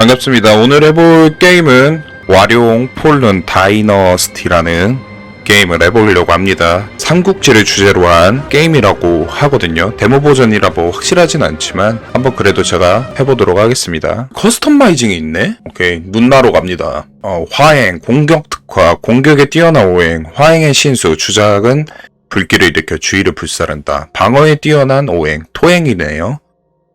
반갑습니다. 오늘 해볼 게임은 와룡 폴른 다이너스티라는 게임을 해보려고 합니다. 삼국지를 주제로 한 게임이라고 하거든요. 데모 버전이라 뭐 확실하진 않지만 한번 그래도 제가 해보도록 하겠습니다. 커스터마이징이 있네? 오케이. 문나로 갑니다. 어, 화행, 공격 특화, 공격에 뛰어난 오행, 화행의 신수, 주작은 불길을 일으켜 주위를 불살한다. 방어에 뛰어난 오행, 토행이네요.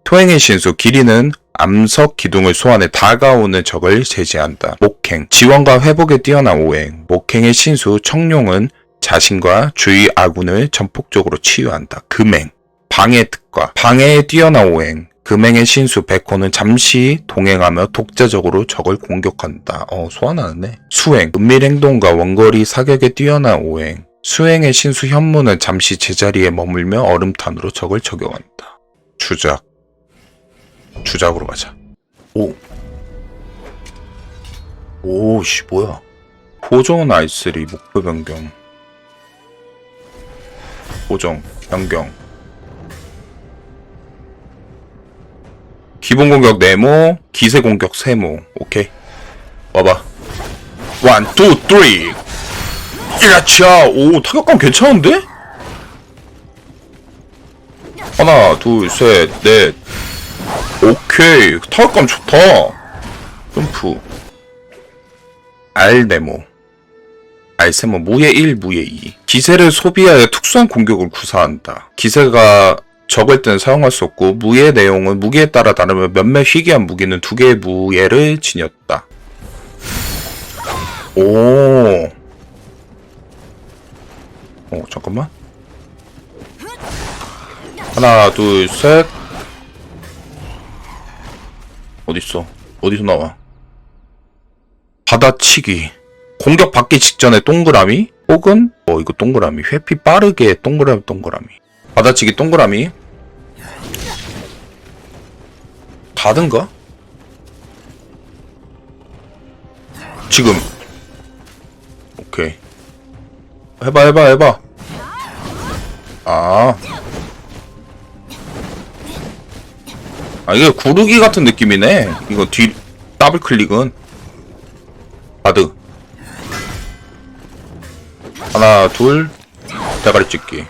토행의 신수, 길이는 암석 기둥을 소환해 다가오는 적을 제지한다. 목행, 지원과 회복에 뛰어난 오행, 목행의 신수, 청룡은 자신과 주위 아군을 전폭적으로 치유한다. 금행, 방해 특과, 방해에 뛰어난 오행, 금행의 신수 백호는 잠시 동행하며 독자적으로 적을 공격한다. 어, 소환하네. 수행, 은밀 행동과 원거리 사격에 뛰어난 오행, 수행의 신수 현무는 잠시 제자리에 머물며 얼음탄으로 적을 적용한다. 주작, 주작으로 가자. 오. 오, 씨, 뭐야. 고정 아이스리 목표 변경. 고정, 변경. 기본 공격 네모, 기세 공격 세모. 오케이. 와봐. 원, 투, 쓰리. 이라차. 오, 타격감 괜찮은데? 하나, 둘, 셋, 넷, 오케이. 타격감 좋다. 점프 알네모. 알세모. 무예 1 무예 2 기세를 소비하여 특수한 공격을 구사한다. 기세가 적을 때는 사용할 수 없고 무예 내용은 무기에 따라 다르며 몇몇 희귀한 무기는 두 개의 무예를 지녔다. 오. 어, 잠깐만. 하나, 둘, 셋. 어딨어? 어디서 나와? 받아치기. 공격 받기 직전에 동그라미? 혹은, 어, 이거 동그라미. 회피 빠르게 동그라미, 동그라미. 받아치기 동그라미. 가든가? 지금. 오케이. 해봐, 해봐, 해봐. 아. 아 이게 구르기 같은 느낌이네. 이거 뒤 더블 클릭은. 바드. 하나 둘. 대가리 찍기.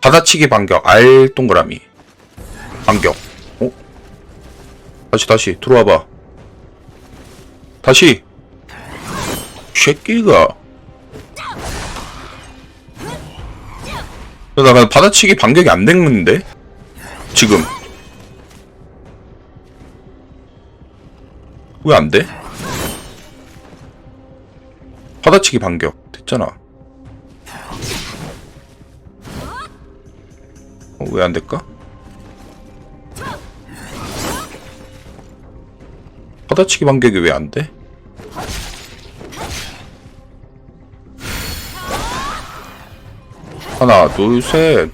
받아치기 반격 R 동그라미. 반격. 어? 다시 다시. 들어와봐. 다시. 새끼가. 나 받아치기 반격이 안 됐는데? 지금 왜 안 돼? 받아치기 반격 됐잖아. 어, 왜 안 될까? 받아치기 반격이 왜 안 돼? 하나, 둘, 셋.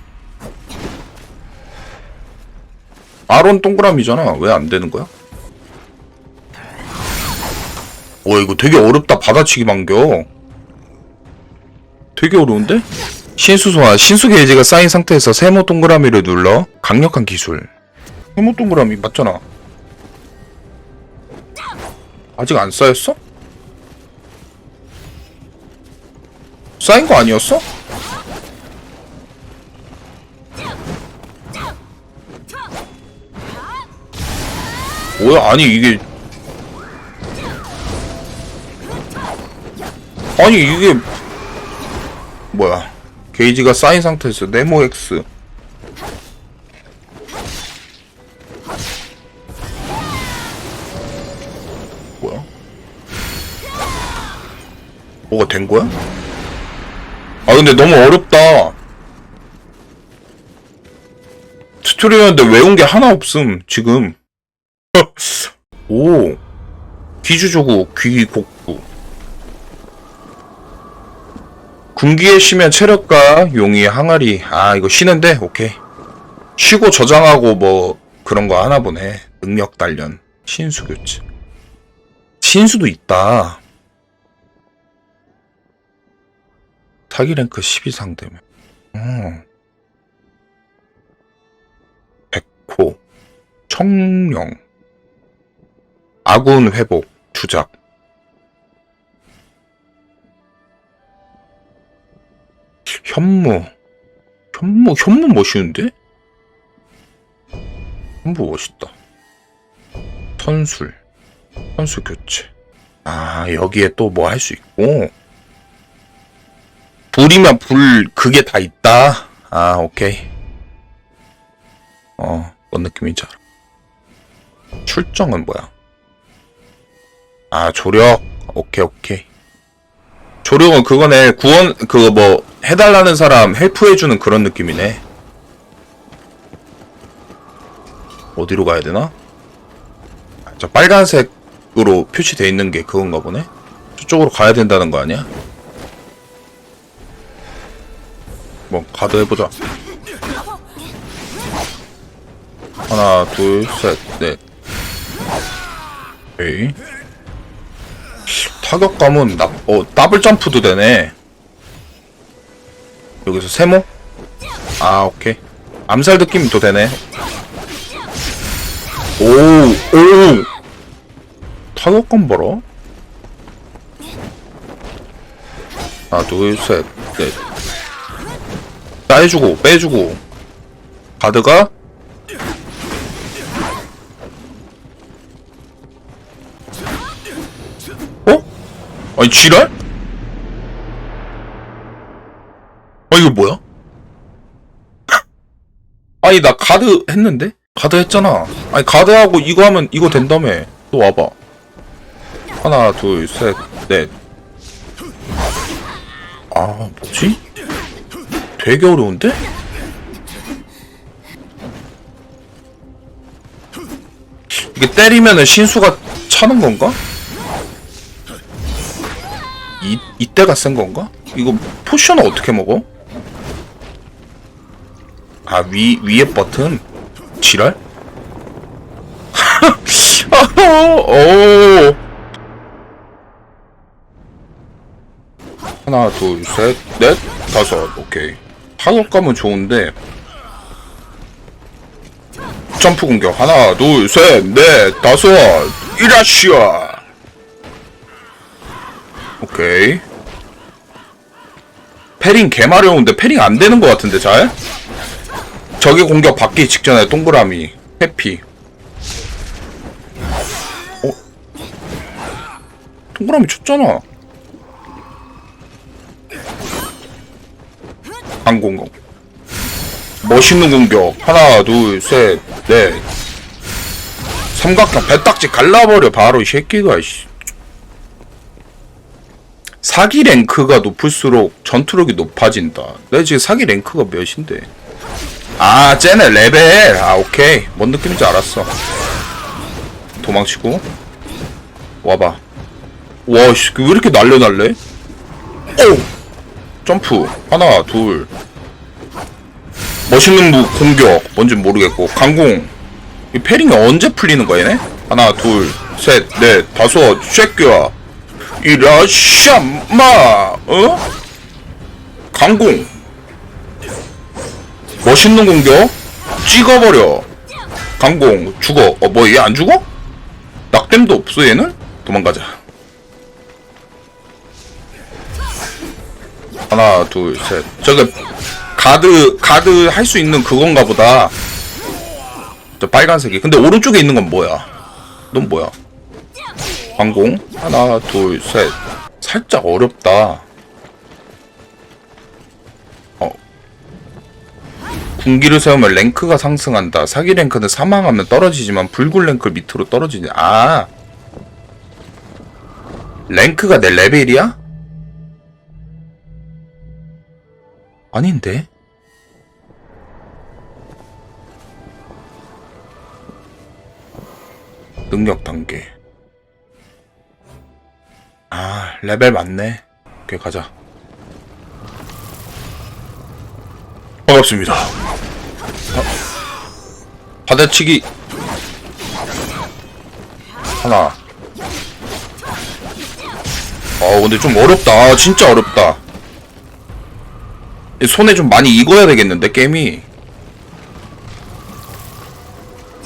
아론 동그라미잖아. 왜 안 되는 거야? 와 이거 되게 어렵다 받아치기 반격 되게 어려운데? 신수 소환 신수 게이지가 쌓인 상태에서 세모 동그라미를 눌러 강력한 기술 세모 동그라미 맞잖아 아직 안 쌓였어? 쌓인 거 아니었어? 뭐야 아니 이게 아니 이게 뭐야? 게이지가 쌓인 상태에서 네모 X. 뭐야? 뭐가 된 거야? 아 근데 너무 어렵다. 튜토리얼인데 외운 게 하나 없음 지금. 오. 기주조구 귀곡구 군기에 쉬면 체력과 용이 항아리. 아 이거 쉬는데? 오케이. 쉬고 저장하고 뭐 그런 거 하나 보네. 능력 단련. 신수 교체. 신수도 있다. 타기 랭크 10 이상 되면. 어. 백호. 청룡. 아군 회복, 주작. 현무. 현무, 현무 멋있는데? 현무 멋있다. 선술. 선수 교체. 아, 여기에 또 뭐 할 수 있고. 불이면 불, 그게 다 있다. 아, 오케이. 어, 뭔 느낌인지 알아. 출정은 뭐야? 아, 조력. 오케이, 오케이. 조력은 그거네. 구원, 그거 뭐, 해달라는 사람 헬프해주는 그런 느낌이네. 어디로 가야 되나? 아, 저 빨간색으로 표시되어 있는 게 그건가 보네? 저쪽으로 가야 된다는 거 아니야? 뭐, 가드 해보자. 하나, 둘, 셋, 넷. 오케이. 타격감은 나, 어, 더블 점프도 되네. 여기서 세모? 아, 오케이. 암살 느낌도 되네. 오, 오! 타격감 봐라. 하나, 둘, 셋, 넷. 따해주고, 빼주고. 가드가 아니 지랄? 아 이거 뭐야? 아니 나 가드 했는데? 가드 했잖아 아니 가드하고 이거 하면 이거 된다며 또 와봐 하나 둘셋넷 아 뭐지? 되게 어려운데? 이게 때리면은 신수가 차는 건가? 이, 이때가 센 건가? 이거 포션을 어떻게 먹어? 아, 위, 위에 버튼? 지랄? 오. 하나, 둘, 셋, 넷, 다섯. 오케이. 타격감은 좋은데. 점프 공격. 하나, 둘, 셋, 넷, 다섯. 이라시아. 오케이. 패링 개마려운데 패링 안 되는 것 같은데 잘? 적의 공격 받기 직전에 동그라미 해피. 어? 동그라미 쳤잖아. 항공공. 멋있는 공격. 하나, 둘, 셋, 넷. 삼각형 배딱지 갈라버려 바로 이 새끼가 씨. 사기 랭크가 높을수록 전투력이 높아진다. 내 지금 사기 랭크가 몇인데? 아, 쟤네 레벨. 아, 오케이. 뭔 느낌인지 알았어. 도망치고. 와봐. 와, 씨, 왜 이렇게 날려 날래? 오! 점프. 하나, 둘. 멋있는 무 공격. 뭔진 모르겠고. 강공. 이 패링이 언제 풀리는 거야, 얘네? 하나, 둘, 셋, 넷, 다섯, 쉐끼야. 이라샤마 어? 강공. 멋있는 공격. 찍어버려. 강공 죽어. 어 뭐 얘 안 죽어? 낙댐도 없어 얘는? 도망가자. 하나 둘셋. 저게 가드 가드 할 수 있는 그건가 보다. 저 빨간색이. 근데 오른쪽에 있는 건 뭐야? 넌 뭐야 항공? 하나 둘 셋. 살짝 어렵다. 어. 군기를 세우면 랭크가 상승한다. 사기 랭크는 사망하면 떨어지지만 불굴 랭크 밑으로 떨어지냐 아. 랭크가 내 레벨이야? 아닌데? 능력 단계 아, 레벨 맞네. 오케이, 가자. 반갑습니다. 어? 바다치기. 하나. 어, 근데 좀 어렵다. 아, 진짜 어렵다. 이 손에 좀 많이 익어야 되겠는데, 게임이.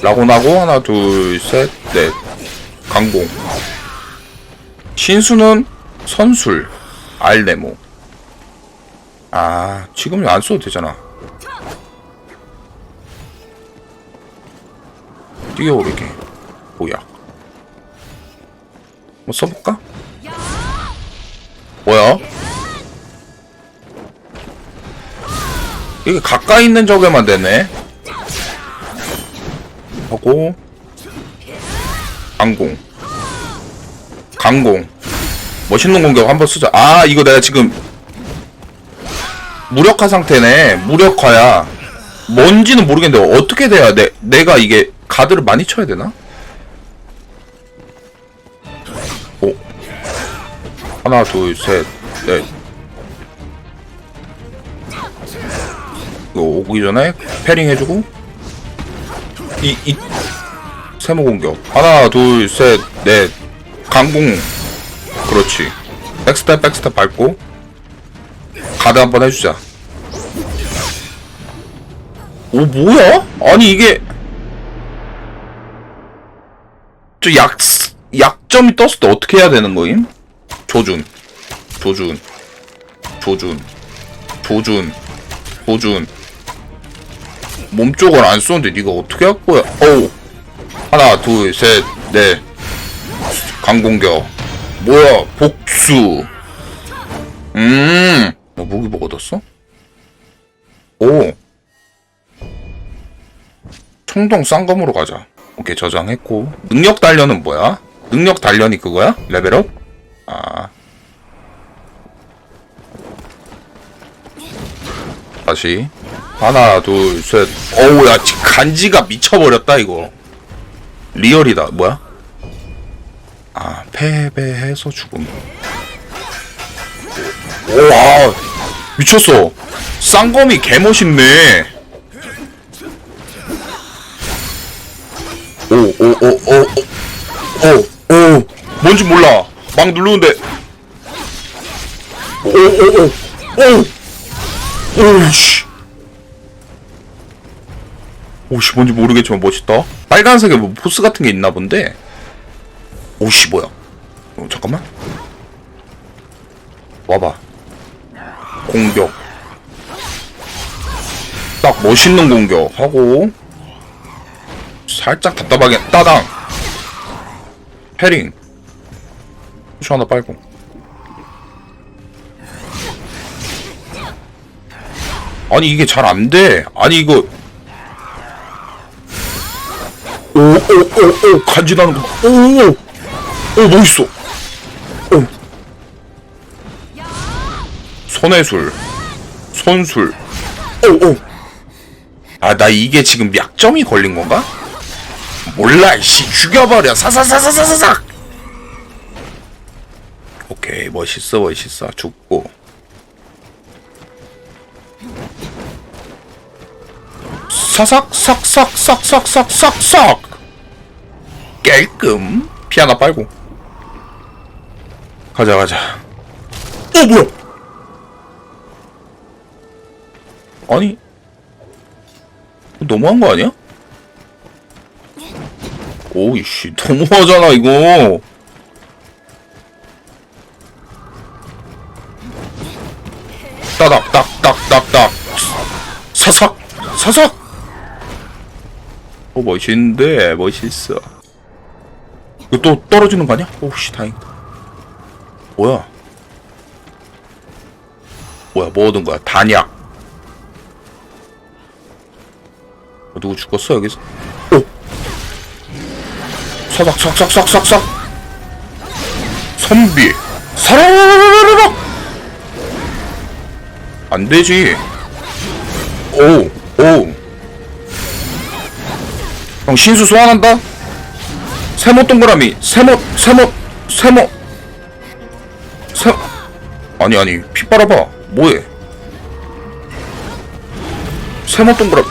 라고 나고, 하나, 둘, 셋, 넷. 강공 신수는 선술 알레모. 아 지금 안 써도 되잖아. 뛰어오르게. 뭐야? 뭐 써볼까? 뭐야? 이게 가까이 있는 적에만 되네. 하고 강공 강공. 멋있는 공격 한번 쓰자. 아 이거 내가 지금 무력화 상태네. 무력화야. 뭔지는 모르겠는데 어떻게 돼야 내, 내가 이게 가드를 많이 쳐야 되나? 오. 하나 둘셋넷. 이거 오기 전에 패링 해주고. 이, 이, 세모 공격. 하나, 둘, 셋, 넷. 강공. 그렇지. 백스텝, 백스텝 밟고. 가드 한번 해주자. 오, 뭐야? 아니, 이게. 저 약, 약점이 떴을 때 어떻게 해야 되는 거임? 조준. 조준. 조준. 조준. 조준. 몸쪽을 안 쏘는데 네가 어떻게 할 거야? 어우 하나 둘 셋 넷 강공격 뭐야 복수. 음너 무기 뭐 얻었어? 오. 청동 쌍검으로 가자. 오케이 저장했고. 능력 단련은 뭐야? 능력 단련이 그거야? 레벨업? 아. 다시. 하나 둘셋. 어우 야 지- 간지가 미쳐버렸다 이거. 리얼이다. 뭐야 아 패배해서 죽음. 와 미쳤어. 쌍검이 개멋있네. 오 오 오 오 오 오 오. 뭔지 몰라. 막 누르는데. 오 오 오 오 오우씨. 오씨 뭔지 모르겠지만 멋있다. 빨간색에 뭐 보스 같은 게 있나 본데 오씨 뭐야? 어, 잠깐만. 와봐. 공격. 딱 멋있는 공격. 하고 살짝 답답하게 따당! 패링. 푸시 하나 빨고. 아니 이게 잘 안 돼. 아니 이거. 오오오오 간지나는 거. 오오 멋있어. 오 손해술. 손술. 오오 아 나 이게 지금 약점이 걸린 건가? 몰라 이씨. 죽여버려. 사사사사사사삭 오케이 멋있어 멋있어. 죽고. 사삭 삭삭 삭삭 삭삭. 삭 깔끔. 피 하나 빨고 가자 가자. 어 뭐야? 아니 너무한 거 아니야? 오이씨 너무하잖아 이거. 따닥 딱딱딱딱. 사삭 사삭. 어 멋있는데 멋있어. 이거 또 떨어지는 거 아니야? 오씨 다행이다 뭐야? 뭐야 뭐 얻은 거야? 단약. 어, 누구 죽었어 여기서? 오! 삭삭 삭 선비! 사라라라라라라! 안 되지. 오, 오. 형 신수 소환한다. 세모 동그라미, 세모, 세모, 세모, 세. 아니 아니 피 빨아봐. 뭐해? 세모 동그라미.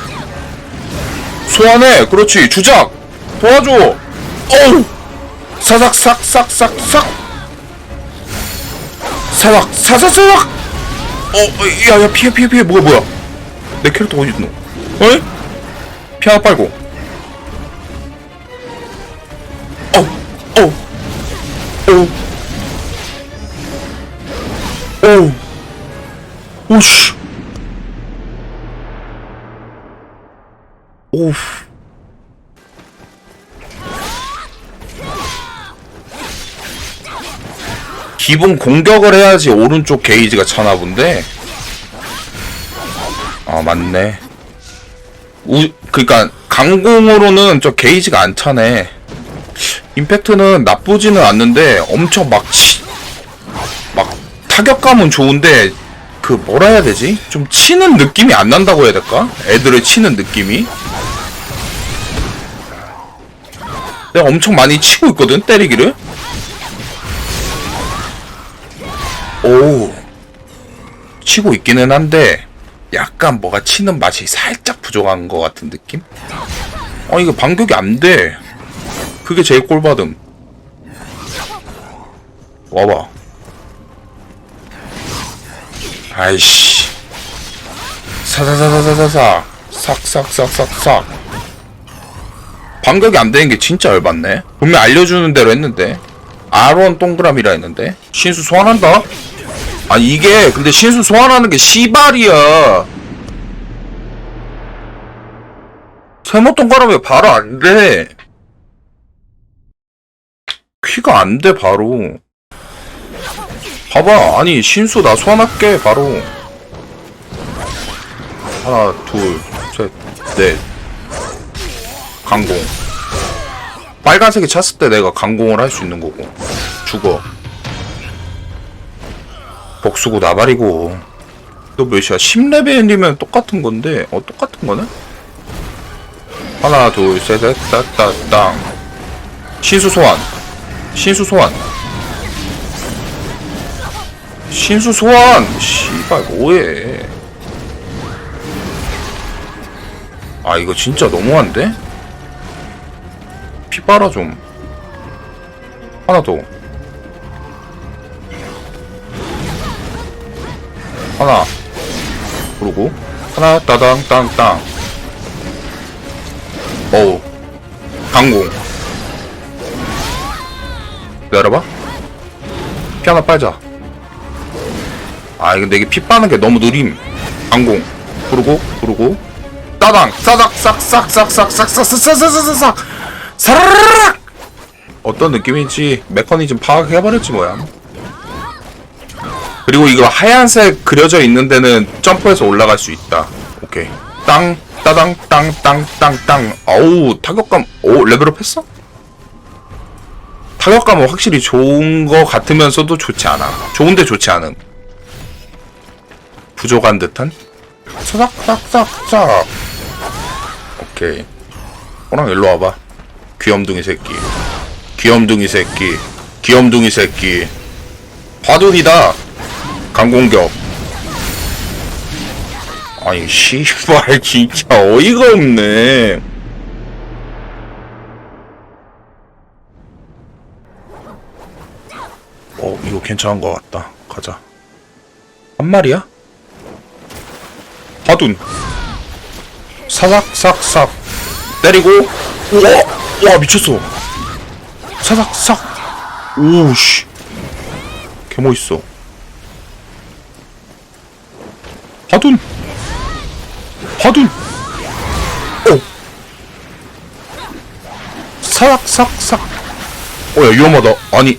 소환해. 그렇지. 주작. 도와줘. 어우. 사삭 삭삭삭삭. 사삭 사삭사삭. 어, 야, 야, 피해, 피해, 피해. 뭐야, 뭐야. 내 캐릭터 어디 있노? 어이? 피 하나 빨고. 오씨. 오. 기본 공격을 해야지 오른쪽 게이지가 차나 본데. 아 맞네. 우 그니까 강공으로는 저 게이지가 안 차네. 임팩트는 나쁘지는 않는데 엄청 막 치, 막 타격감은 좋은데 그 뭐라 해야 되지? 좀 치는 느낌이 안 난다고 해야 될까? 애들을 치는 느낌이. 내가 엄청 많이 치고 있거든 때리기를. 오 치고 있기는 한데 약간 뭐가 치는 맛이 살짝 부족한 것 같은 느낌? 어 이거 반격이 안 돼. 그게 제일 꼴받음. 와봐. 아이씨. 사사사사사사사. 싹싹싹싹싹. 반격이 안 되는 게 진짜 열받네. 분명 알려주는 대로 했는데. 아론 동그라미라 했는데. 신수 소환한다? 아 이게 근데 신수 소환하는 게 시발이야. 세모 동그라미 바로 안 돼. 퀴가 안 돼 바로. 봐봐 아니 신수 나 소환할게 바로. 하나 둘셋넷 강공. 빨간색이 찼을 때 내가 강공을 할 수 있는 거고 죽어. 복수고 나발이고 너 몇이야? 10레벨이면 똑같은 건데 어 똑같은 거네? 하나 둘셋넷 따따땅 신수 소환 신수 소환 신수 소환 씨발 뭐해? 아 이거 진짜 너무한데? 피 빨아 좀. 하나 더. 하나. 그러고. 하나 따당 땅땅. 어우. 강공. 내려봐. 피 하나 빨자 아 근데 이게 피 빠는 게 너무 느림 강공 그러고 그러고 따당 싸닥 싹싹싹싹싹싹싹싹싹싹싹 사라락 어떤 느낌인지 메커니즘 파악해버렸지 뭐야 그리고 이거 하얀색 그려져 있는 데는 점프해서 올라갈 수 있다. 오케이. 땅, 따당, 땅, 땅, 땅, 땅. 어우, 타격감, 오, 레벨업 했어? 타격감은 확실히 좋은 거 같으면서도 좋지 않아. 좋은데 좋지 않음. 부족한 듯한? 싹싹싹싹. 오케이. 호랑 일로 와봐. 귀염둥이 새끼. 귀염둥이 새끼. 귀염둥이 새끼. 바둑이다. 강공격. 아니 씨발 진짜 어이가 없네. 어 이거 괜찮은 것 같다. 가자. 한 마리야? 하둔. 사삭삭삭. 때리고 우와 와 미쳤어. 사삭삭. 오씨. 개 멋있어. 하둔. 하둔. 오. 사삭삭삭. 어야 위험하다. 아니